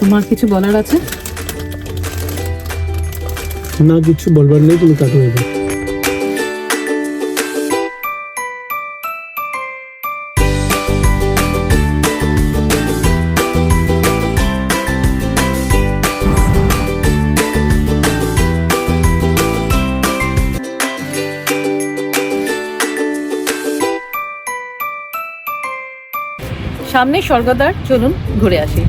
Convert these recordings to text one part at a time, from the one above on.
তোমার কিছু বলার আছে? না কিছু বলবার নেই তুমি কাটো এবার। সামনে স্বর্গদ্বার চলুন ঘুরে আসি।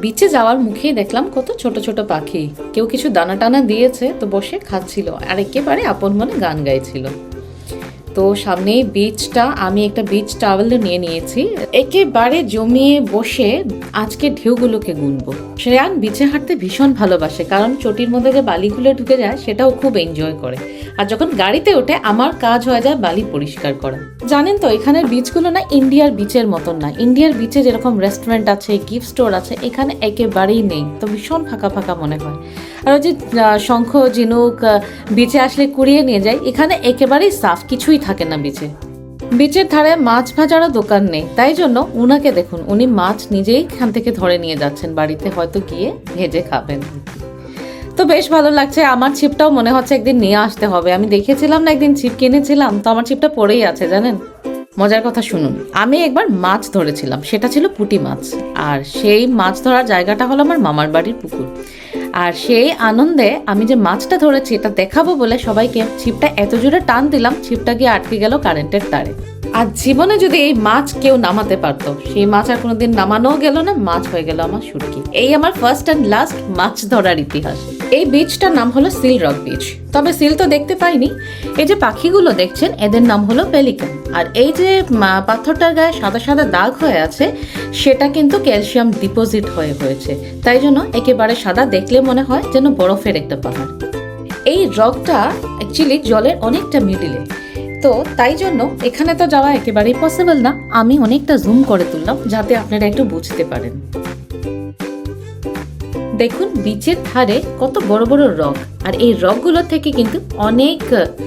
বিচে যাওয়ার মুখেই দেখলাম কত ছোট ছোট পাখি। কেউ কিছু দানা টানা দিয়েছে, তো বসে খাচ্ছিল। আর একেবারে আপন মনে গান গাইছিল। তো সামনেই বিচটা আমি একটা বিচ টাওয়েল নিয়ে নিয়েছি। একেবারে জমিয়ে বসে আজকে ঢেউগুলোকে গুনবো। শ্রেয়ান বিচে হাঁটতে ভীষণ ভালোবাসে, কারণ চটির মধ্যে যে বালিগুলো ঢুকে যায়, সেটাও খুব এনজয় করে। আর যখন গাড়িতে ওঠে, আমার কাজ হয়ে যায় বালি পরিষ্কার করা। জানেন তো, এখানের বিচগুলো না ইন্ডিয়ার বিচের মতন না। ইন্ডিয়ার বিচে যেরকম রেস্টুরেন্ট আছে গিফট স্টোর আছে, এখানে একেবারেই নেই। তো ভীষণ ফাঁকা ফাঁকা মনে হয়। আর ওই যে শঙ্খ, ঝিনুক বিচে আসলে কুড়িয়ে নিয়ে যায়, এখানে একেবারেই সাফ কিছুই থাকে না বিচে। বিচের ধারে মাছ ভাজারও দোকান নেই, তাই জন্য উনাকে দেখুন, উনি মাছ নিজেই এখান থেকে ধরে নিয়ে যাচ্ছেন, বাড়িতে হয়তো গিয়ে ভেজে খাবেন। তো বেশ ভালো লাগছে, আমার ছিপটাও মনে হচ্ছে একদিন নিয়ে আসতে হবে। আমি দেখেছিলাম না একদিন ছিপ কিনেছিলাম, তো আমার ছিপটা পড়েই আছে, জানেন? মজার কথা শুনুন, আমি একবার মাছ ধরেছিলাম, সেটা ছিল পুঁটি মাছ, আর সেই মাছ ধরার জায়গাটা হলো আমার মামার বাড়ির পুকুর। আর সেই আনন্দে আমি যে মাছটা ধরেছি, এটা দেখাবো বলে সবাইকে ছিপটা এত জোরে টান দিলাম, ছিপটা গিয়ে আটকে গেল কারেন্টের তারে। আর জীবনে যদি এই মাছ কেউ নামাতে পারতো, সেই মাছ আর কোনোদিন নামানোও গেল না, মাছ হয়ে গেল আমার সুটকি এই আমার ফার্স্ট অ্যান্ড লাস্ট মাছ ধরার ইতিহাস। এই বিচটার নাম হলো সিল রক বিচ তবে সিল তো দেখতে পাইনি। এই যে পাখিগুলো দেখছেন, এদের নাম হলো পেলিকান। আর এই যে পাথরটার গায়ে সাদা সাদা দাগ হয়ে আছে, সেটা কিন্তু ক্যালসিয়াম ডিপোজিট হয়ে হয়েছে। তাই জন্য একেবারে সাদা দেখলে মনে হয় যেন বরফের একটা পাহাড়। এই রকটা অ্যাকচুয়ালি জলের অনেকটা মিডিলে তো তাই জন্য এখানে তো যাওয়া একেবারেই পসিবল না। আমি অনেকটা জুম করে তুললাম, যাতে আপনারা একটু বুঝতে পারেন। দেখুন বিচের ধারে কত বড় বড় রক আর এই রকগুলো থেকে কিন্তু অনেক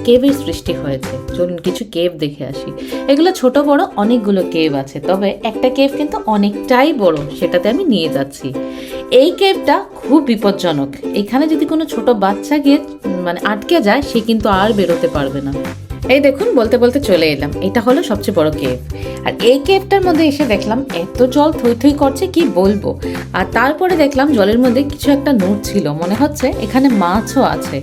কেভের সৃষ্টি হয়েছে। চলুন কিছু কেভ দেখে আসি। এগুলো ছোট, বড় অনেকগুলো কেভ আছে। তবে একটা কেভ কিন্তু অনেকটাই বড়, সেটাতে আমি নিয়ে যাচ্ছি। এই কেভটা খুব বিপজ্জনক। এখানে যদি কোনো ছোট বাচ্চা গিয়ে মানে আটকে যায়, সে কিন্তু আর বেরোতে পারবে না। এই দেখুন, বলতে বলতে চলে এলাম। এটা হলো সবচেয়ে বড় কেভ আর এই কেভটার মধ্যে এসে দেখলাম এত জল থই থই করছে, কি বলব? আর তারপরে দেখলাম জলের মধ্যে কিছু একটা নোট ছিল। মনে হচ্ছে এখানে মাছও আছে।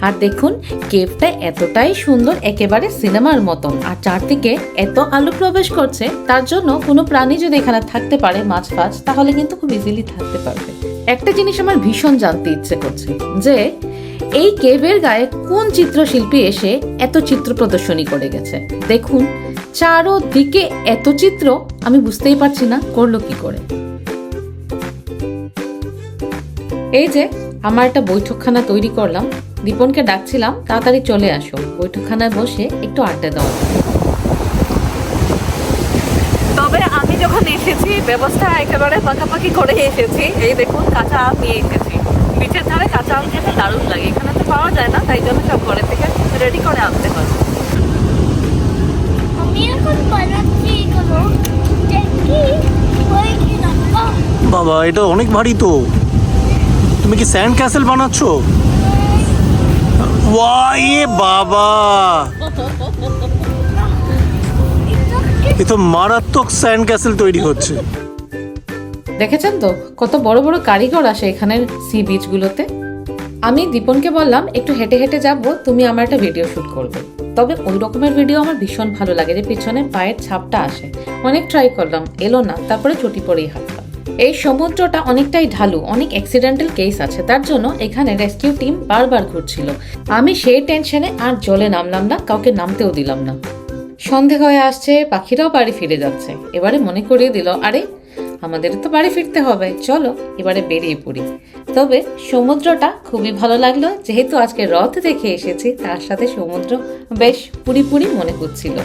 আর দেখুন কেভটা এতটাই সুন্দর, একেবারে সিনেমার মতন। আর চারদিকে এত আলো প্রবেশ করছে, তার জন্য কোনো প্রাণী যদি এখানে থাকতে পারে মাছ ফাছ, তাহলে কিন্তু খুব ইজিলি থাকতে পারবে। একটা জিনিস আমার ভীষণ জানতে ইচ্ছে করছে, যে এই কেভের গায়ে কোন চিত্রশিল্পী এসে এত চিত্র প্রদর্শনী করে গেছে? দেখুন, চারোদিকে এত চিত্র, আমি বুঝতেই পারছি না করল কি করে। এই যে, আমার একটা বৈঠকখানা তৈরি করলাম। দীপনকে ডাকছিলাম, তাড়াতাড়ি চলে আসো। বৈঠকখানায় বসে একটু আড্ডা দেওয়া তবে আমি যখন এসেছি, ব্যবস্থা একেবারে পাকাপাকি করে এসেছি। এই দেখুন, কাঁচা আম এসেছি। বিচের ধারে কাঁচা আম খেতে দারুণ লাগে। এখানে তো পাওয়া যায় না তাই জন্য সব ঘরে থেকে রেডি করে আনতে হয়। বাবা এটা অনেক ভারী তো। তুমি কি স্যান্ড ক্যাসেল বানাচ্ছ? ওয়াই বাবা! এ তো মারাত্মক স্যান্ড ক্যাসেল তৈরি হচ্ছে। দেখেছেন তো? কত বড় বড় কারিগর আসে এখানের সি বিচগুলোতে আমি দীপনকে বললাম, একটু হেঁটে হেঁটে যাব, তুমি আমার একটা ভিডিও শুট করবে। তবে ওই রকমের ভিডিও আমার ভীষণ ভালো লাগে যে পিছনে পায়ের ছাপটা আসে। অনেক ট্রাই করলাম, এলো না, তারপরে চটি পরেই হাঁটলাম। এই সমুদ্রটা অনেকটাই ঢালু, অনেক অ্যাক্সিডেন্টাল কেস আছে, তার জন্য এখানে রেস্কিউ টিম বারবার ঘুরছিল। আমি সেই টেনশনে আর জলে নামলাম না, কাউকে নামতেও দিলাম না। সন্ধে হয়ে আসছে, পাখিরাও বাড়ি ফিরে যাচ্ছে। এবারে মনে করিয়ে দিল, আরে আমাদের তো বাড়ি ফিরতে হবে। চলো, এবারে বেরিয়ে পড়ি। তবে সমুদ্রটা খুবই ভালো লাগল। যেহেতু আজকে রথ দেখে এসেছি, তার সাথে সমুদ্র বেশ পুরি পুরি মনে হচ্ছিল।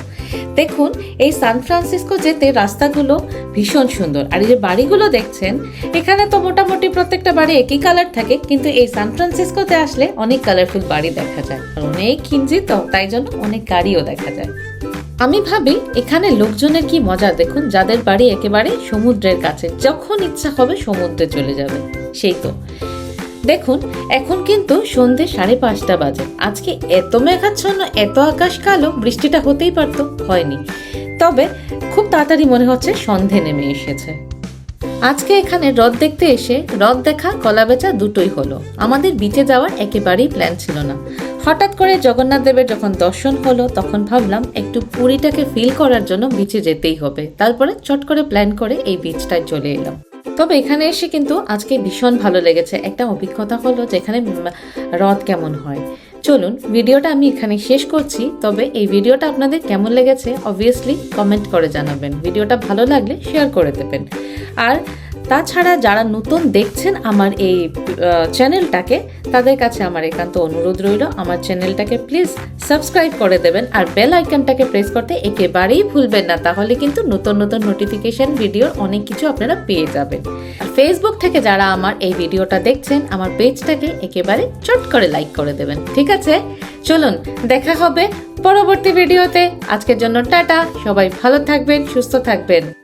দেখুন, এই সান ফ্রান্সিসকো যেতে রাস্তাগুলো ভীষণ সুন্দর। আর এই যে বাড়িগুলো দেখছেন, এখানে তো মোটামুটি প্রত্যেকটা বাড়ি একই কালার থাকে, কিন্তু এই সান ফ্রান্সিসকোতে আসলে অনেক কালারফুল বাড়ি দেখা যায়। অনেক হিঞ্জি তো তাই জন্য অনেক গাড়িও দেখা যায়। আমি ভাবি, এখানে লোকজনের কি মজা? দেখুন, যাদের বাড়ি একেবারে সমুদ্রের কাছে, যখন ইচ্ছা হবে সমুদ্রে চলে যাবে। সেই তো। দেখুন, এখন কিন্তু সন্ধে সাড়ে পাঁচটা বাজে। আজকে এত মেঘাচ্ছন্ন, এত আকাশ কালো, বৃষ্টিটা হতেই পারতো, হয়নি। তবে খুব তাড়াতাড়ি মনে হচ্ছে সন্ধে নেমে এসেছে। আজকে এখানে হ্রদ দেখতে এসে হ্রদ দেখা কলা বেচা দুটোই হলো। আমাদের বিচে যাওয়ার একেবারেই প্ল্যান ছিল না। হঠাৎ করে জগন্নাথ দেবের যখন দর্শন হলো তখন ভাবলাম একটু পুরীটাকে ফিল করার জন্য বিচে যেতেই হবে। তারপরে চট করে প্ল্যান করে এই বিচটায় চলে এলাম। তবে এখানে এসে কিন্তু আজকে ভীষণ ভালো লেগেছে। একটা অভিজ্ঞতা হলো যে এখানে উম, হ্রদ কেমন হয়। চলুন ভিডিওটা আমি এখানে শেষ করছি। তবে এই ভিডিওটা আপনাদের কেমন লেগেছে অবভিয়াসলি কমেন্ট করে জানাবেন। ভিডিওটা ভালো লাগলে শেয়ার করে দেবেন। আর তাছাড়া যারা নতুন দেখছেন আমার এই চ্যানেলটাকে তাদের কাছে আমার একান্ত অনুরোধ রইল। আমার চ্যানেলটাকে প্লিজ সাবস্ক্রাইব করে দেবেন আর বেল আইকনটাকে প্রেস করতে একেবারেই ভুলবেন না। তাহলে কিন্তু নতুন নতুন নোটিফিকেশন ভিডিওর অনেক কিছু আপনারা পেয়ে যাবেন। ফেসবুক থেকে যারা আমার এই ভিডিওটা দেখছেন, আমার পেজটাকে একেবারে চট করে লাইক করে দেবেন। ঠিক আছে? চলুন, দেখা হবে পরবর্তী ভিডিওতে আজকের জন্য টাটা। সবাই ভালো থাকবেন, সুস্থ থাকবেন।